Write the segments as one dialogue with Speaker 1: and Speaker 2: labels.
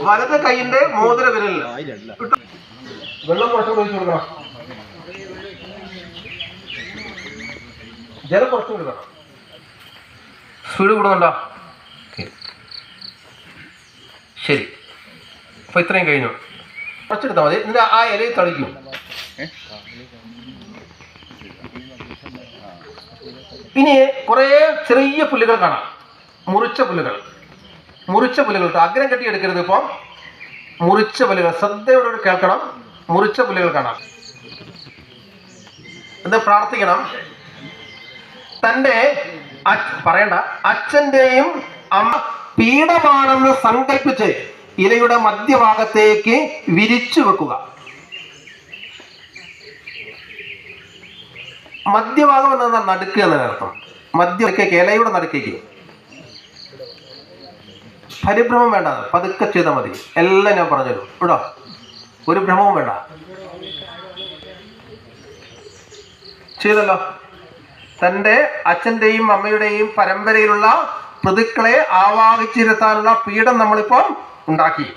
Speaker 1: വലത് കൈയിന്റെ മോതിര വിരലിൽ വെള്ളം കുറച്ചും ഒഴിച്ചു കൊടുക്കണം. ജലം കുറച്ചും കൊടുക്കണം. സ്പീഡ് കൂടുന്നുണ്ടോ. ശരി. അപ്പൊ ഇത്രയും കഴിഞ്ഞു. കുറച്ചെടുത്താൽ മതി. എന്നിട്ട് ആ ഇലയിൽ തളിക്കും. ഇനി കുറേ ചെറിയ പുല്ലുകൾ കാണാം. മുറിച്ച പുല്ലുകൾ. മുറിച്ച പുല്ലുകൾ. അഗ്രം കെട്ടി എടുക്കരുത് ഇപ്പം. മുറിച്ച പുല്ലുകൾ. ശ്രദ്ധയോടുകൂടി കേൾക്കണം. മുറിച്ച പുല്ലുകൾ കാണാം എന്ത് പ്രാർത്ഥിക്കണം? തന്റെ പറയണ്ട. അച്ഛന്റെയും അമ്മ പീഠമാണെന്ന് സങ്കല്പിച്ച് ഇലയുടെ മധ്യഭാഗത്തേക്ക് വിരിച്ചു വെക്കുക. മധ്യഭാഗം എന്നാൽ നടുക്ക് എന്നതിനർത്ഥം മധ്യക്കേക്ക് ഇലയുടെ നടുക്കേക്ക്. പരിഭ്രമം വേണ്ട. പതുക്കെ ചെയ്താൽ മതി. എല്ലാം ഞാൻ പറഞ്ഞുതരും. കേട്ടോ ഒരു ഭ്രമവും വേണ്ട. ചെയ്തല്ലോ. തന്റെ അച്ഛന്റെയും അമ്മയുടെയും പരമ്പരയിലുള്ള പ്രതിക്കളെ ആവാഹിച്ചിരുത്താനുള്ള പീഠം നമ്മളിപ്പോൾ ഉണ്ടാക്കി.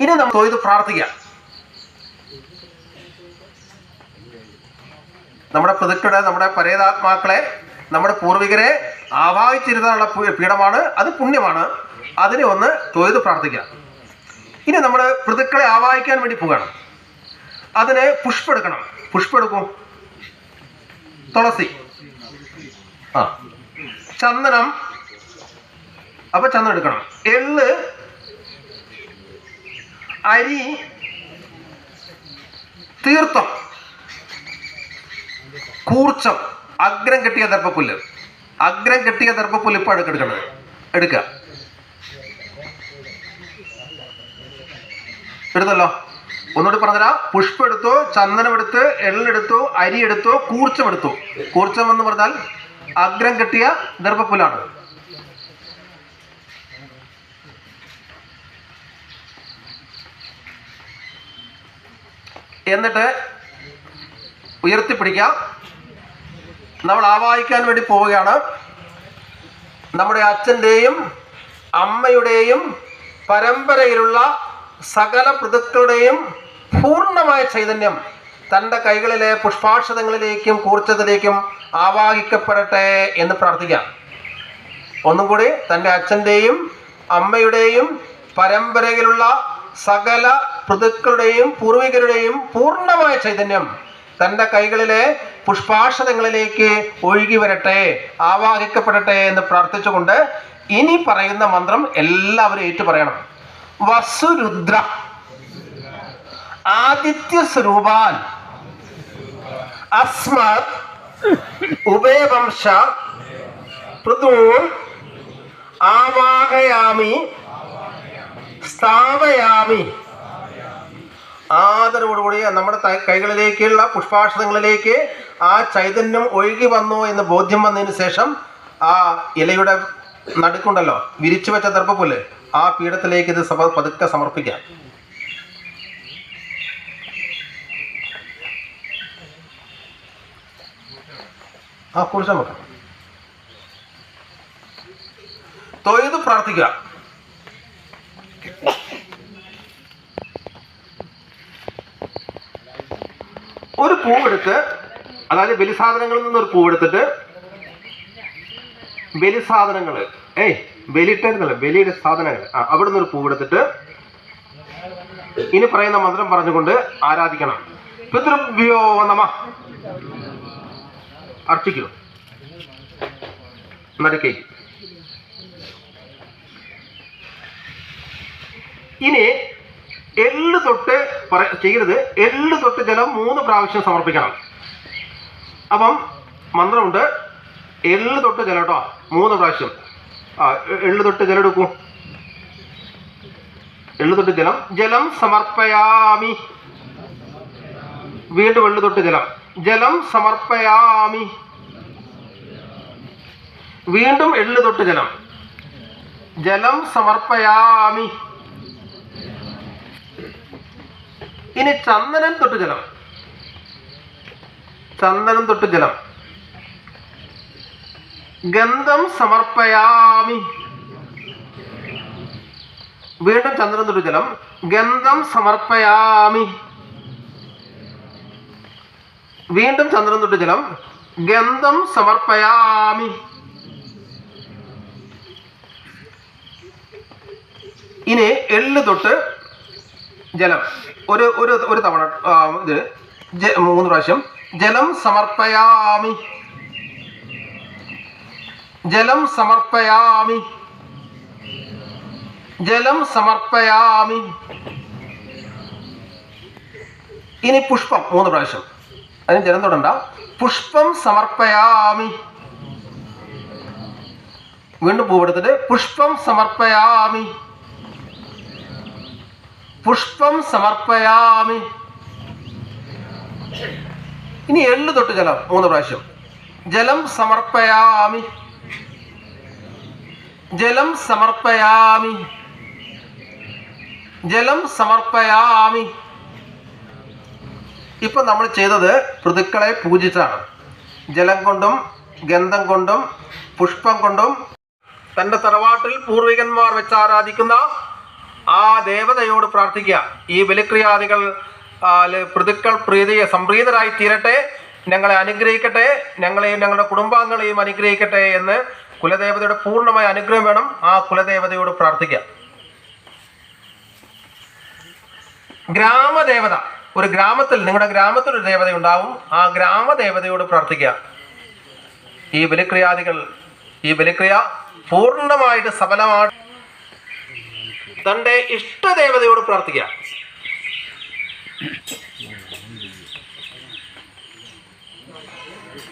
Speaker 1: ഇനി നമ്മൾ തൊയ്ത് പ്രാർത്ഥിക്കാം. നമ്മുടെ പ്രതിക്കളുടെ നമ്മുടെ പരേതാത്മാക്കളെ നമ്മുടെ പൂർവികരെ ആവാഹിച്ചിരുത്താനുള്ള പീഠമാണ്. അത് പുണ്യമാണ്. അതിനെ ഒന്ന് തൊഴുത് പ്രാർത്ഥിക്കാം ഇനി നമ്മൾ പൃഥുക്കളെ ആവാഹിക്കാൻ വേണ്ടി പോകണം അതിന് പുഷ്പെടുക്കണം പുഷ്പെടുക്കും തുളസി. ആ. ചന്ദനം. അപ്പൊ ചന്ദനം എടുക്കണം. എള്ള്. അരി. തീർത്ഥം. കൂർച്ചം. അഗ്രം കെട്ടിയ ദർഭപ്പുല്ല് അഗ്രം കെട്ടിയ ദർഭപ്പുല്ല് ഇപ്പൊ എടുക്കണത്? എടുക്കുക എടുത്തല്ലോ. ഒന്നുകൂടി പറഞ്ഞുതരാ. പുഷ്പം എടുത്തു ചന്ദനം എടുത്ത് എള്ളെടുത്തു അരി എടുത്തു കൂർച്ചം എടുത്തു. കൂർച്ചം എന്ന് പറഞ്ഞാൽ അഗ്രം കെട്ടിയ ദർഭപ്പുല്ലാണ് എന്നിട്ട് ഉയർത്തിപ്പിടിക്കാം. നമ്മൾ ആവാഹിക്കാൻ വേണ്ടി പോവുകയാണ്. നമ്മുടെ അച്ഛന്റെയും അമ്മയുടെയും പരമ്പരയിലുള്ള സകല പ്രതിക്കളുടെയും പൂർണമായ ചൈതന്യം തന്റെ കൈകളിലെ പുഷ്പാക്ഷതങ്ങളിലേക്കും കൂർച്ചത്തിലേക്കും ആവാഹിക്കപ്പെടട്ടെ എന്ന് പ്രാർത്ഥിക്കാം. ഒന്നും കൂടി തന്റെ അച്ഛന്റെയും അമ്മയുടെയും പരമ്പരയിലുള്ള സകല പ്രതിക്കളുടെയും പൂർവികരുടെയും പൂർണമായ ചൈതന്യം തന്റെ കൈകളിലെ പുഷ്പാക്ഷതങ്ങളിലേക്ക് ഒഴുകി വരട്ടെ ആവാഹിക്കപ്പെടട്ടെ എന്ന് പ്രാർത്ഥിച്ചുകൊണ്ട് ഇനി പറയുന്ന മന്ത്രം എല്ലാവരും ഏറ്റു പറയണം. വസുരുദ്ര. ആദിത്യ സ്വരൂപാൻ. അസ്മത്. ഉഭയവംശ. പൃഥൂൻ ആവാഹയാമി. സ്ഥാപയാമി ആദരവോടുകൂടി നമ്മുടെ കൈകളിലേക്കുള്ള പുഷ്പാക്ഷതങ്ങളിലേക്ക് ആ ചൈതന്യം ഒഴുകി വന്നു എന്ന് ബോധ്യം വന്നതിന് ശേഷം ആ ഇലയുടെ നടുക്കുണ്ടല്ലോ വിരിച്ചു വെച്ച ദർഭപ്പുല്ല് ആ പീഠത്തിലേക്ക് ഇത് സമ പതുക്കെ സമർപ്പിക്കാം. ആ കുറിച്ച് നമുക്ക് തൊയ്ത് പ്രാർത്ഥിക്കുക ഒരു പൂവെടുത്ത് അതായത് ബലിസാധനങ്ങളിൽ നിന്ന് ഒരു പൂവെടുത്തിട്ട് ബലിസാധനങ്ങൾ ഏയ് ബലിയിട്ടല്ല ബലിയുടെ സാധനങ്ങൾ ആ അവിടെ നിന്ന് ഒരു പൂവെടുത്തിട്ട് ഇനി പറയുന്ന മന്ത്രം പറഞ്ഞുകൊണ്ട് ആരാധിക്കണം. പിതൃഭ്യോ നമ അർപ്പിക്കുക നടക്കേ. ഇനി എള്ള് തൊട്ട് ചെയ്യരുത്. എള്ള് തൊട്ട് ജലം മൂന്ന് പ്രാവശ്യം സമർപ്പിക്കണം. അപ്പം മന്ത്രമുണ്ട്. എള്ള് തൊട്ട് ജലം കേട്ടോ. മൂന്ന് പ്രാവശ്യം. ആ എള്ള് തൊട്ട് ജലം എടുക്കൂ. എള്ളു തൊട്ട് ജലം. ജലം സമർപ്പയാമി. വീണ്ടും എള്ളു തൊട്ട് ജലം. ജലം സമർപ്പയാമി. വീണ്ടും എള്ളു തൊട്ട് ജലം. ജലം സമർപ്പയാമി. ഇനി ചന്ദനം തൊട്ട് ജലം. ചന്ദനം തൊട്ട് ജലം. ഗന്ധം സമർപ്പയാമി. വീണ്ടും ചന്ദ്രൻ തൊട്ട് ജലം. ഗന്ധം സമർപ്പയാമി. വീണ്ടും ചന്ദ്രൻ തൊട്ട് ജലം. ഗന്ധം സമർപ്പയാമി. ഇനി എള്ള് തൊട്ട് ജലം. ഒരു ഒരു ഒരു തവണ ഇത് മൂന്ന് പ്രാവശ്യം. ജലം സമർപ്പയാമി. ജലം സമർപ്പയാമി. ജലം സമർപ്പയാമി. ഇനി പുഷ്പം മൂന്ന് പ്രാവശ്യം. അതിന് ജലം തൊടണ്ട. പുഷ്പം സമർപ്പയാമി. വീണ്ടും പൂവെടുത്തിട്ട് പുഷ്പം സമർപ്പയാമി. പുഷ്പം സമർപ്പയാമി. ഇനി എള്ളു തൊട്ട് ജലം മൂന്ന് പ്രാവശ്യം. ജലം സമർപ്പയാമി. ജലം സമർപ്പയാമി. ജലം സമർപ്പയാമി. ഇപ്പൊ നമ്മൾ ചെയ്തത് ഋതുക്കളെ പൂജിച്ചാണ്. ജലം കൊണ്ടും ഗന്ധം കൊണ്ടും പുഷ്പം കൊണ്ടും തന്റെ തറവാട്ടിൽ പൂർവികന്മാർ വെച്ച് ആരാധിക്കുന്ന ആ ദേവതയോട് പ്രാർത്ഥിക്കുക. ഈ ബലിക്രിയാദികൾ പ്രതിക്കൾ പ്രീതിയെ സംപ്രീതരായി തീരട്ടെ ഞങ്ങളെ അനുഗ്രഹിക്കട്ടെ ഞങ്ങളെയും ഞങ്ങളുടെ കുടുംബാംഗങ്ങളെയും അനുഗ്രഹിക്കട്ടെ എന്ന് കുലദേവതയുടെ പൂർണമായ അനുഗ്രഹം വേണം. ആ കുലദേവതയോട് പ്രാർത്ഥിക്കുക. ഗ്രാമദേവത. ഒരു ഗ്രാമത്തിൽ നിങ്ങളുടെ ഗ്രാമത്തിൽ ഒരു ദേവത ഉണ്ടാവും. ആ ഗ്രാമദേവതയോട് പ്രാർത്ഥിക്കുക. ഈ ബലിക്രിയാദികൾ ഈ ബലിക്രിയ പൂർണമായിട്ട് സഫലമാണ് തന്റെ ഇഷ്ടദേവതയോട് പ്രാർത്ഥിക്കുക.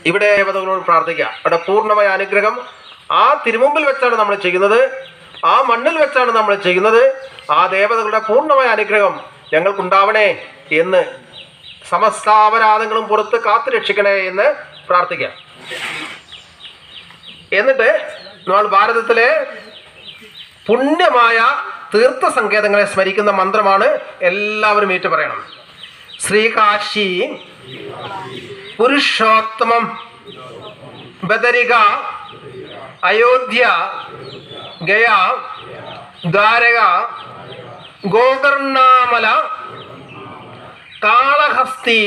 Speaker 1: ഇവിടെ ദേവതകളോട് പ്രാർത്ഥിക്കുക. അവിടെ പൂർണമായ അനുഗ്രഹം. ആ തിരുമുമ്പിൽ വെച്ചാണ് നമ്മൾ ചെയ്യുന്നത്. ആ മണ്ണിൽ വെച്ചാണ് നമ്മൾ ചെയ്യുന്നത്. ആ ദേവതകളുടെ പൂർണമായ അനുഗ്രഹം ഞങ്ങൾക്കുണ്ടാവണേ എന്ന് സമസ്താപരാധങ്ങളും പുറത്ത് കാത്തു രക്ഷിക്കണേ എന്ന് പ്രാർത്ഥിക്കാം എന്നിട്ട് നമ്മൾ ഭാരതത്തിലെ പുണ്യമായ തീർത്ഥ സങ്കേതങ്ങളെ സ്മരിക്കുന്ന മന്ത്രമാണ് എല്ലാവരും ഏറ്റു പറയണം ശ്രീകാശി പുരുഷോത്തമം ബദരിക അയോധ്യ ഗയ ദ്വാരക ഗോകർണാമല കാളഹസ്തി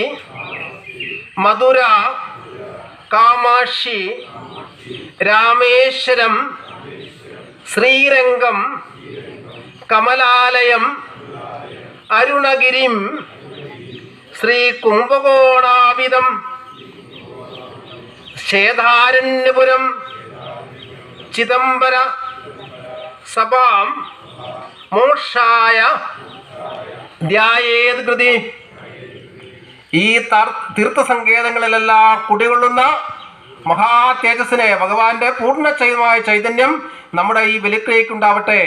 Speaker 1: മധുര കാമാക്ഷി രാമേശ്വരം ശ്രീരംഗം കമലാലയം അരുണഗിരിം ശ്രീ കുംഭകോണാവിധം ക്ഷേതാരണ്യപുരം ചിദംബര സഭാം മോക്ഷായ ധ്യായേത് കൃതി. ഈ തർ- തീർത്ഥസങ്കേതങ്ങളിലെല്ലാം കുടികൊള്ളുന്ന മഹാ തേജസ്സിനെ ഭഗവാന്റെ പൂർണ ചൈതമായ ചൈതന്യം നമ്മുടെ ഈ ബലിക്രിയക്കുണ്ടാവട്ടെ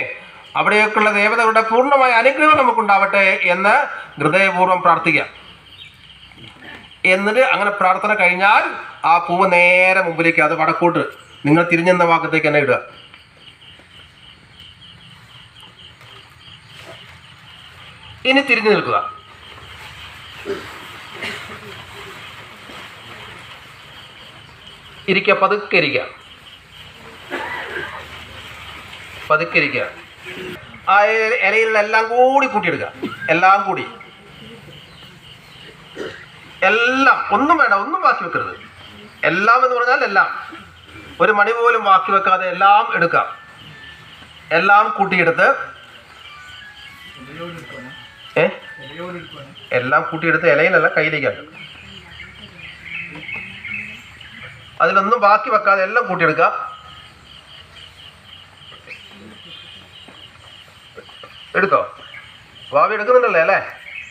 Speaker 1: അവിടെയൊക്കെയുള്ള ദേവതകളുടെ പൂർണമായ അനുഗ്രഹം നമുക്കുണ്ടാവട്ടെ എന്ന് ഹൃദയപൂർവം പ്രാർത്ഥിക്കാം. എന്നിട്ട് അങ്ങനെ പ്രാർത്ഥന കഴിഞ്ഞാൽ ആ പൂവ് നേരെ മുമ്പിലേക്ക് അത് വടക്കോട്ട് നിങ്ങൾ തിരിഞ്ഞെന്ന ഭാഗത്തേക്ക് തന്നെ ഇടുക. ഇനി തിരിഞ്ഞു നിൽക്കുക. ഇരിക്കുക പതുക്കെ ഇരിക്കുക. പതുക്കെ ഇരിക്കുക. ആ ഇല- ഇലയിലുള്ള എല്ലാം കൂടി കൂട്ടിയെടുക്കുക. എല്ലാം കൂടി. എല്ലാം. ഒന്നും വേണ്ട ഒന്നും ബാക്കി വെക്കരുത്. എല്ലാം എന്ന് പറഞ്ഞാൽ എല്ലാം. ഒരു മണി പോലും ബാക്കി വെക്കാതെ എല്ലാം എടുക്കാം എല്ലാം കൂട്ടിയെടുത്ത് ഏ? എല്ലാം കൂട്ടിയെടുത്ത് ഇലയിലല്ല കയ്യിലേക്കാണ്. അതിലൊന്നും ബാക്കി വെക്കാതെ എല്ലാം കൂട്ടിയെടുക്കുക. എടുത്തോ? ഭാവി എടുക്കുന്നുണ്ടല്ലേ അല്ലേ?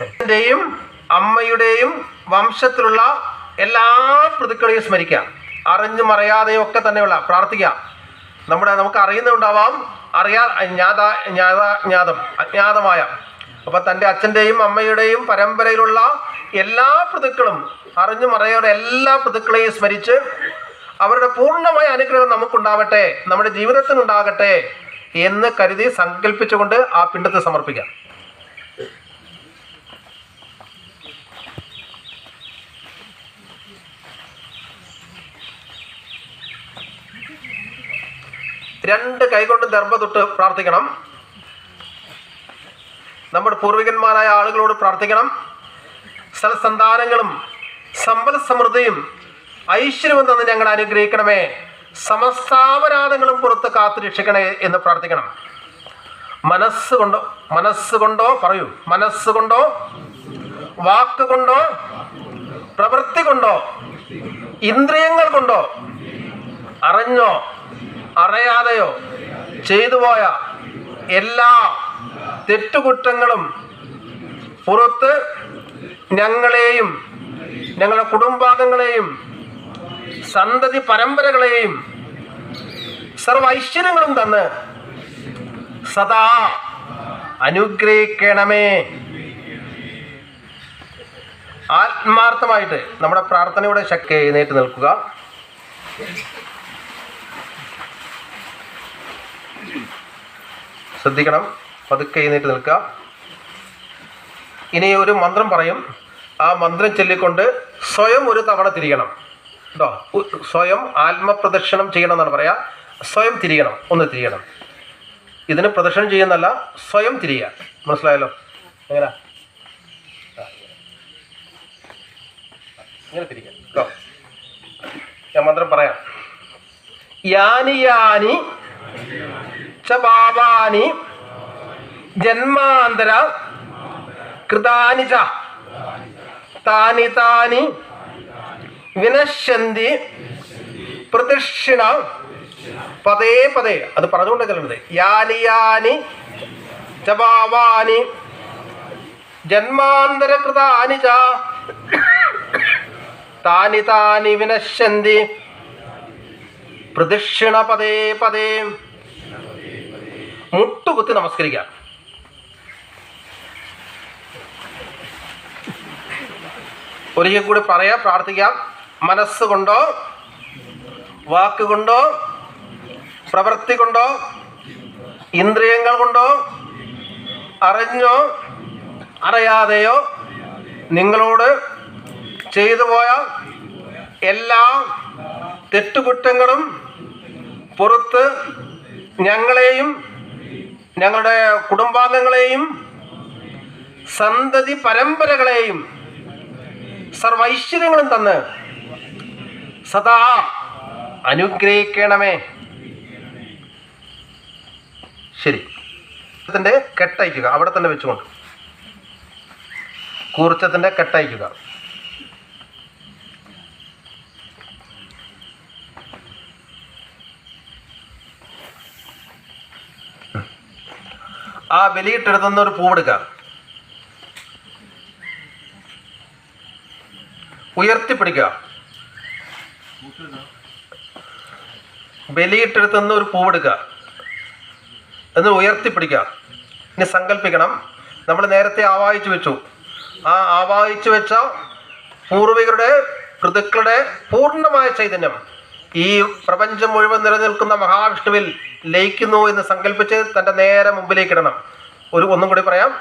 Speaker 1: എന്റെയും അമ്മയുടെയും വംശത്തിലുള്ള എല്ലാ പ്രതിക്കളെയും സ്മരിക്കാം അറിഞ്ഞും അറിയാതെയും ഒക്കെ തന്നെയുള്ള പ്രാർത്ഥിക്കാം നമ്മുടെ നമുക്ക് അറിയുന്നുണ്ടാവാം. അറിയാ ജ്ഞാത ജ്ഞാത ജ്ഞാതം അജ്ഞാതമായ. അപ്പം തന്റെ അച്ഛന്റെയും അമ്മയുടെയും പരമ്പരയിലുള്ള എല്ലാ പ്രതിക്കളും അറിഞ്ഞും അറിയാതെ എല്ലാ പ്രതിക്കളെയും സ്മരിച്ച് അവരുടെ പൂർണമായ അനുഗ്രഹം നമുക്കുണ്ടാവട്ടെ. നമ്മുടെ ജീവിതത്തിനുണ്ടാകട്ടെ. എന്ന് കരുതി സങ്കല്പിച്ചുകൊണ്ട് ആ പിണ്ടത്തെ സമർപ്പിക്കാം. രണ്ട് കൈകൊണ്ട് ദർഭ തൊട്ട് പ്രാർത്ഥിക്കണം. നമ്മുടെ പൂർവികന്മാരായ ആളുകളോട് പ്രാർത്ഥിക്കണം. സ്ഥലസന്താനങ്ങളും സമ്പൽ സമൃദ്ധിയും ഐശ്വര്യവും തന്ന് ഞങ്ങൾ അനുഗ്രഹിക്കണമേ. സമസ്താപരാധങ്ങളും പുറത്ത് കാത്തു രക്ഷിക്കണേ എന്ന് പ്രാർത്ഥിക്കണം. മനസ്സുകൊണ്ടോ മനസ്സുകൊണ്ടോ പറയൂ മനസ്സുകൊണ്ടോ വാക്കുകൊണ്ടോ പ്രവൃത്തി കൊണ്ടോ ഇന്ദ്രിയങ്ങൾ കൊണ്ടോ അറിഞ്ഞോ അറിയാതെയോ ചെയ്തു പോയ എല്ലാ തെറ്റുകുറ്റങ്ങളും പുറത്ത് ഞങ്ങളെയും ഞങ്ങളുടെ കുടുംബാംഗങ്ങളെയും സന്തതി പരമ്പരകളെയും സർവ ഐശ്വര്യങ്ങളും തന്ന് സദാ അനുഗ്രഹിക്കണമേ. ആത്മാർത്ഥമായിട്ട് നമ്മുടെ പ്രാർത്ഥനയുടെ ശക്തി എഴുന്നേറ്റ് നിൽക്കുക. ശ്രദ്ധിക്കണം പതുക്കെ എഴുന്നേറ്റ് നിൽക്കുക. ഇനി ഒരു മന്ത്രം പറയും. ആ മന്ത്രം ചൊല്ലിക്കൊണ്ട് സ്വയം ഒരു തവണ തിരിയണം. കേട്ടോ? സ്വയം ആത്മപ്രദക്ഷിണം ചെയ്യണം എന്നാണ് പറയാ. സ്വയം തിരിയണം ഒന്ന് തിരിയണം. ഇതിന് പ്രദർശനം ചെയ്യുന്നല്ല സ്വയം തിരിയുക. മനസ്സിലായല്ലോ? എങ്ങനെ? ഇങ്ങനെ തിരിക്കുക കേട്ടോ ഞാൻ മന്ത്രം പറയാം. യാനി യാനി ച ജന്മാന്തര കൃതാനി ച. താനി താനി വിനശ്യന്തി പ്രദക്ഷിണ പതേ പതേ അത് പറഞ്ഞുകൊണ്ട് ചെല്ലുന്നത് യാലിയാനി യാനി ജന്മാന്തരകൃതാനി ച താനി താനി വിനശ്യന്തി പ്രദക്ഷിണ പതേ പതേ. മുട്ടുകുത്തി നമസ്കരിക്കാം. ഒരിക്കൽ കൂടി പറയാം പ്രാർത്ഥിക്കാം. മനസ്സുകൊണ്ടോ വാക്കുകൊണ്ടോ പ്രവൃത്തി കൊണ്ടോ? ഇന്ദ്രിയങ്ങൾ കൊണ്ടോ? അറിഞ്ഞോ? അറിയാതെയോ? നിങ്ങളോട് ചെയ്തു പോയ എല്ലാ തെറ്റുകുറ്റങ്ങളും പുറത്ത് ഞങ്ങളെയും ഞങ്ങളുടെ കുടുംബാംഗങ്ങളെയും സന്തതി പരമ്പരകളെയും സർവൈശ്വര്യങ്ങളും തന്ന് സദാ അനുഗ്രഹിക്കണമേ. ശരി. കുറച്ചത്തിന്റെ കെട്ടയക്കുക അവിടെ തന്നെ വെച്ചുകൊണ്ട്. കൂർച്ചത്തിന്റെ കെട്ടയക്കുക ആ ബലിയിട്ടെടുത്തുന്ന ഒരു പൂവെടുക്കുക. ഉയർത്തിപ്പിടിക്കുക. ബലിയിട്ടെടുത്തുന്ന ഒരു പൂവെടുക്കുക. എന്ന് ഉയർത്തിപ്പിടിക്കുക. ഇനി സങ്കല്പിക്കണം നമ്മൾ നേരത്തെ ആവാഹിച്ചു വെച്ചു. ആ ആവാഹിച്ചു വെച്ച പൂർവികരുടെ ഋതുക്കളുടെ പൂർണമായ ചൈതന്യം ഈ പ്രപഞ്ചം മുഴുവൻ നിലനിൽക്കുന്ന മഹാവിഷ്ണുവിൽ ലയിക്കുന്നു എന്ന് സങ്കല്പിച്ച് തന്റെ നേരെ മുമ്പിലേക്ക് ഇടണം. ഒരു ഒന്നും കൂടി പറയാം.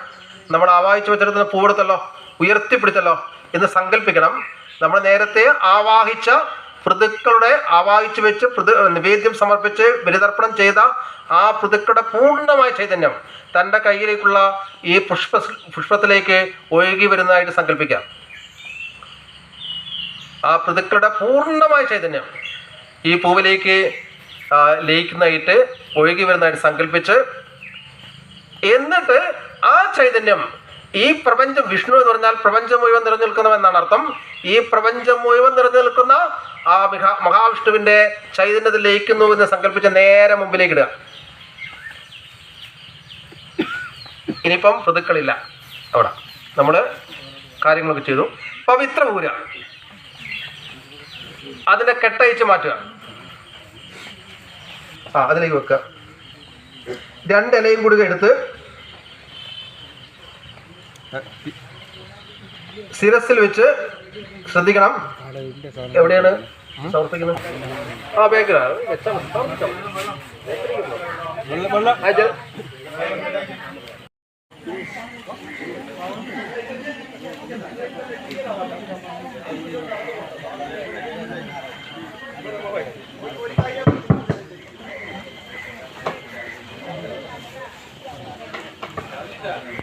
Speaker 1: നമ്മൾ ആവാഹിച്ചു വെച്ചിടത്തുന്ന പൂവെടുത്തല്ലോ ഉയർത്തിപ്പിടിച്ചല്ലോ എന്ന് സങ്കല്പിക്കണം നമ്മൾ നേരത്തെ ആവാഹിച്ച പൃതുക്കളുടെ ആവാഹിച്ചു വെച്ച് പൃഥു നിവേദ്യം സമർപ്പിച്ച് ബലിതർപ്പണം ചെയ്ത ആ പൃഥുക്കളുടെ പൂർണമായ ചൈതന്യം തന്റെ കയ്യിലേക്കുള്ള ഈ പുഷ്പ പുഷ്പത്തിലേക്ക് ഒഴുകി വരുന്നതായിട്ട് സങ്കല്പിക്കാം. ആ പൃഥുക്കളുടെ പൂർണമായ ചൈതന്യം ഈ പൂവിലേക്ക് ലയിക്കുന്നതായിട്ട് ഒഴുകി വരുന്നതായിട്ട് സങ്കല്പിച്ച് എന്നിട്ട് ആ ചൈതന്യം ഈ പ്രപഞ്ചം വിഷ്ണു എന്ന് പറഞ്ഞാൽ പ്രപഞ്ചം മുഴുവൻ നിറഞ്ഞു നിൽക്കുന്നവെന്നാണ് അർത്ഥം ഈ പ്രപഞ്ചം മുഴുവൻ നിറഞ്ഞു നിൽക്കുന്ന ആ മഹാ മഹാവിഷ്ണുവിന്റെ ചൈതന്യത്തിൽ ലയിക്കുന്നു എന്ന് സങ്കല്പിച്ച് നേരെ മുമ്പിലേക്ക് ഇടുക. ഇനിയിപ്പം ഋതുക്കളില്ല. അവിടെ നമ്മൾ കാര്യങ്ങളൊക്കെ ചെയ്തു. പവിത്ര പൂര. അതിനെ കെട്ടയച്ച് മാറ്റുക. ആ അതിലേക്ക് വെക്കുക. രണ്ടിലയും കൂടി എടുത്ത് ശിരസിൽ വെച്ച് ശ്രദ്ധിക്കണം. എവിടെയാണ്? സമർപ്പിക്കുന്നത്. ആ ബേക്കറാണ് വെച്ചാൽ